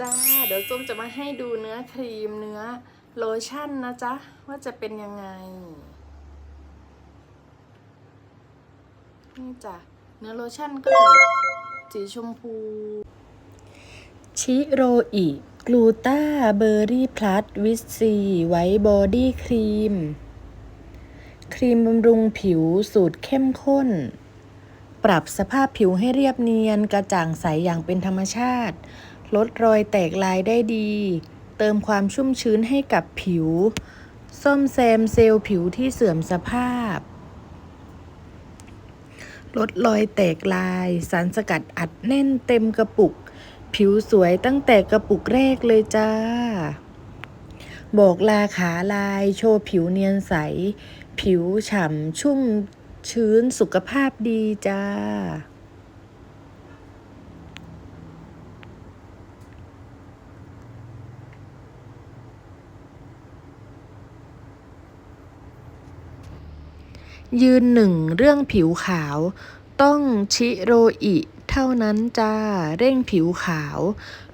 จ้า เดี๋ยวส้มจะมาให้ดูเนื้อครีมเนื้อโลชั่นนะจ๊ะ ว่าจะเป็นยังไง นี่จ้ะ เนื้อโลชั่นก็จะแบบสีชมพู ชิโรอิกลูตาเบอร์รี่พลัสวิตซีไวท์บอดี้ครีม ครีมบำรุงผิวสูตรเข้มข้นปรับสภาพผิวให้เรียบเนียนกระจ่างใสอย่างเป็นธรรมชาติ ลดรอยแตกลายได้ดี เติมความชุ่มชื้นให้กับผิว ซ่อมแซมเซลล์ผิวที่เสื่อมสภาพ ลดรอยแตกลาย สารสกัดอัดแน่นเต็มกระปุก ผิวสวยตั้งแต่กระปุกแรกเลยจ้า บอกลาขาลาย โชว์ผิวเนียนใส ผิวฉ่ำชุ่มชื้นสุขภาพดีจ้า ยืนหนึ่งเรื่องผิวขาว ต้องชิโรอิเท่านั้นจ้า เร่งผิวขาว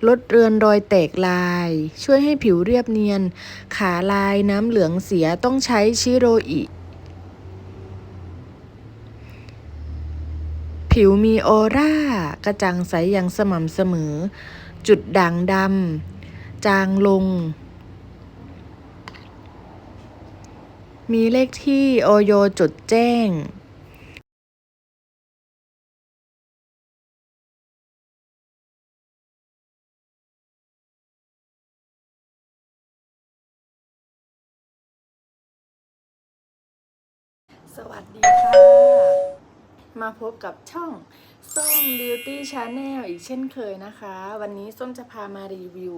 ลดเรือนรอยแตกลาย ช่วยให้ผิวเรียบเนียน ขาลายน้ำเหลืองเสียต้องใช้ชิโรอิผิวมีออร่ากระจ่างใสอย่างสม่ำเสมอ จุดด่างดำจางลง มีเลขที่โออยจดแจ้งสวัสดีค่ะ มาพบกับช่องส้ม Beauty Channel อีกเช่นเคยนะคะ วันนี้ส้มจะพามารีวิว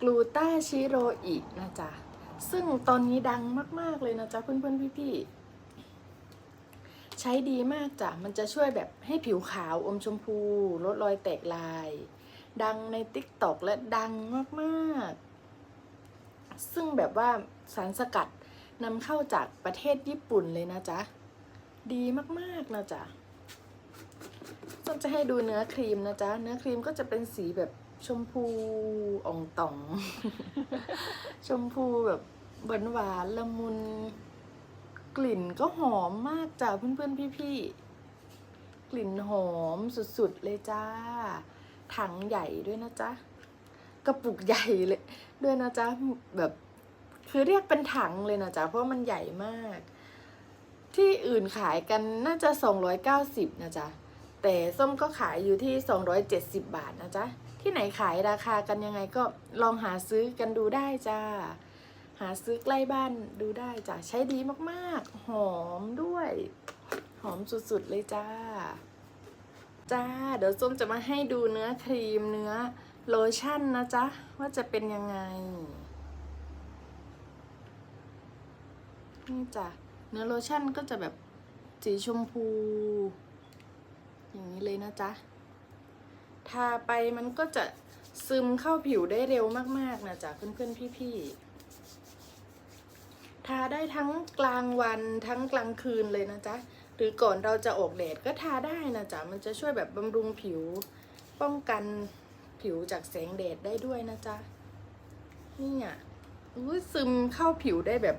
กลูตาชิโรอินะจ๊ะ ซึ่งตอนนี้ดังมาก ๆ เลยนะจ๊ะเพื่อนๆพี่ๆใช้ดีมากจ้ะมันจะช่วยแบบให้ผิวขาวอมชมพูลดรอยแตกลาย ดังใน TikTok และดังมากๆ ซึ่งแบบว่าสารสกัดนำเข้าจากประเทศญี่ปุ่นเลยนะจ๊ะ ดีมากๆนะจ๊ะส้มจะให้ดูเนื้อครีมนะจ๊ะ เนื้อครีมก็จะเป็นสีแบบ ชมพูอ่องต่อง ชมพูแบบหวานหวานละมุน กลิ่นก็หอมมากจ้ะเพื่อนๆพี่ๆ กลิ่นหอมสุดๆเลยจ้า ถังใหญ่ด้วยนะจ๊ะ กระปุกใหญ่เลยด้วยนะจ๊ะแบบคือเรียกเป็นถังเลยนะจ๊ะ เพราะมันใหญ่มาก ที่อื่นขายกันน่าจะ 290 นะจ๊ะ แต่ส้มก็ขายอยู่ที่ 270 บาทนะจ๊ะ ที่ไหนขายราคากันยังไงก็ลองหาซื้อกันดูได้จ้า หาซื้อใกล้บ้านดูได้จ้ะ ใช้ดีมากๆ หอมด้วย หอมสุดๆเลยจ้า จ้า เดี๋ยวส้มจะมาให้ดูเนื้อครีมเนื้อโลชั่นนะจ๊ะ ว่าจะเป็นยังไง นี่จ้ะ เนื้อโลชั่นก็จะแบบสีชมพู อย่างนี้เลยนะจ๊ะ ทาไปมันก็จะซึมเข้าผิวได้เร็วมาก ๆ นะจ๊ะเพื่อนๆพี่ๆ ทาได้ทั้งกลางวันทั้งกลางคืนเลยนะจ๊ะ หรือก่อนเราจะออกแดดก็ทาได้นะจ๊ะ มันจะช่วยแบบบำรุงผิว ป้องกันผิวจากแสงแดดได้ด้วยนะจ๊ะ นี่อะอุ้ซึมเข้าผิวได้แบบ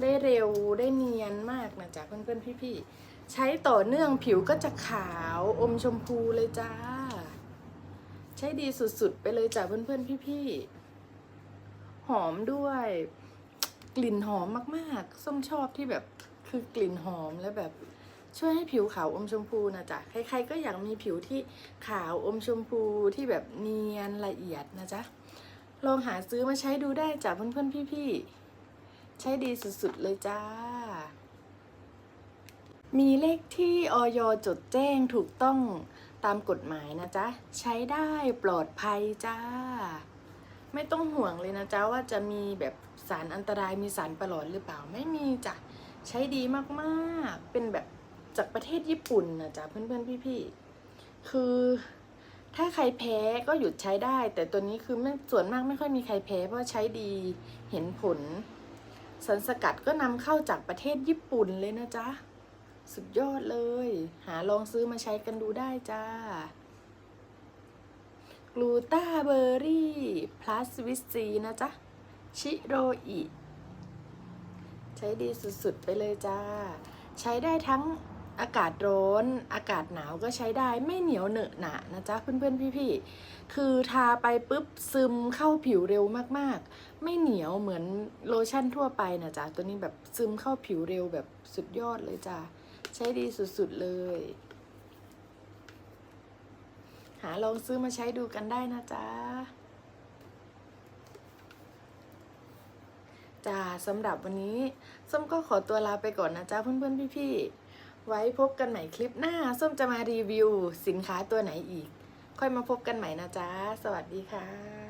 ได้เร็วได้เนียนมากนะจ๊ะเพื่อนๆพี่ๆ ใช้ต่อเนื่องผิวก็จะขาวอมชมพูเลยจ้า ใช้ดีสุดๆ ไปเลยจ้ะเพื่อนๆ พี่ๆ หอมด้วย กลิ่นหอมมากๆ ส้มชอบที่แบบคือกลิ่นหอมและแบบช่วยให้ผิวขาวอมชมพูนะจ๊ะ ใครๆก็อยากมีผิวที่ขาวอมชมพูที่แบบเนียนละเอียดนะจ๊ะ ลองหาซื้อมาใช้ดูได้จ้ะเพื่อนๆ พี่ๆ ใช้ดีสุดๆ เลยจ้า มีเลขที่ออยจดแจ้งถูกต้องตามกฎหมายนะจ๊ะ ใช้ได้ปลอดภัยจ้า ไม่ต้องห่วงเลยนะจ๊ะ ว่าจะมีแบบสารอันตรายมีสารประหลอดหรือเปล่าไม่มีจ้ะ ใช้ดีมากๆ เป็นแบบจากประเทศญี่ปุ่นนะจ๊ะ เพื่อนๆ พี่ๆ คือถ้าใครแพ้ก็หยุดใช้ได้ แต่ตัวนี้คือไม่ส่วนมากไม่ค่อยมีใครแพ้ เพราะใช้ดีเห็นผลสารสกัดก็นำเข้าจากประเทศญี่ปุ่นเลยนะจ๊ะ สุดยอดเลย หาลองซื้อมาใช้กันดูได้จ้ากลูต้าเบอร์รี่ plus วิตซีนะจ๊ะ ชิโรอิใช้ดีสุดๆไปเลยจ้า ใช้ได้ทั้งอากาศร้อน อากาศหนาวก็ใช้ได้ไม่เหนียวเหนอะหนะนะจ๊ะเพื่อนๆพี่ๆ คือทาไปปุ๊บซึมเข้าผิวเร็วมากๆ ไม่เหนียวเหมือนโลชั่นทั่วไปนะจ๊ะ ตัวนี้แบบซึมเข้าผิวเร็วแบบสุดยอดเลยจ้า ใช้ดีสุดๆเลย หาลองซื้อมาใช้ดูกันได้นะจ๊ะจ้าสำหรับวันนี้ส้มก็ขอตัวลาไปก่อนนะจ๊ะเพื่อนๆพี่ๆไว้พบกันใหม่คลิปหน้า ส้มจะมารีวิวสินค้าตัวไหนอีก ค่อยมาพบกันใหม่นะจ๊ะ สวัสดีค่ะ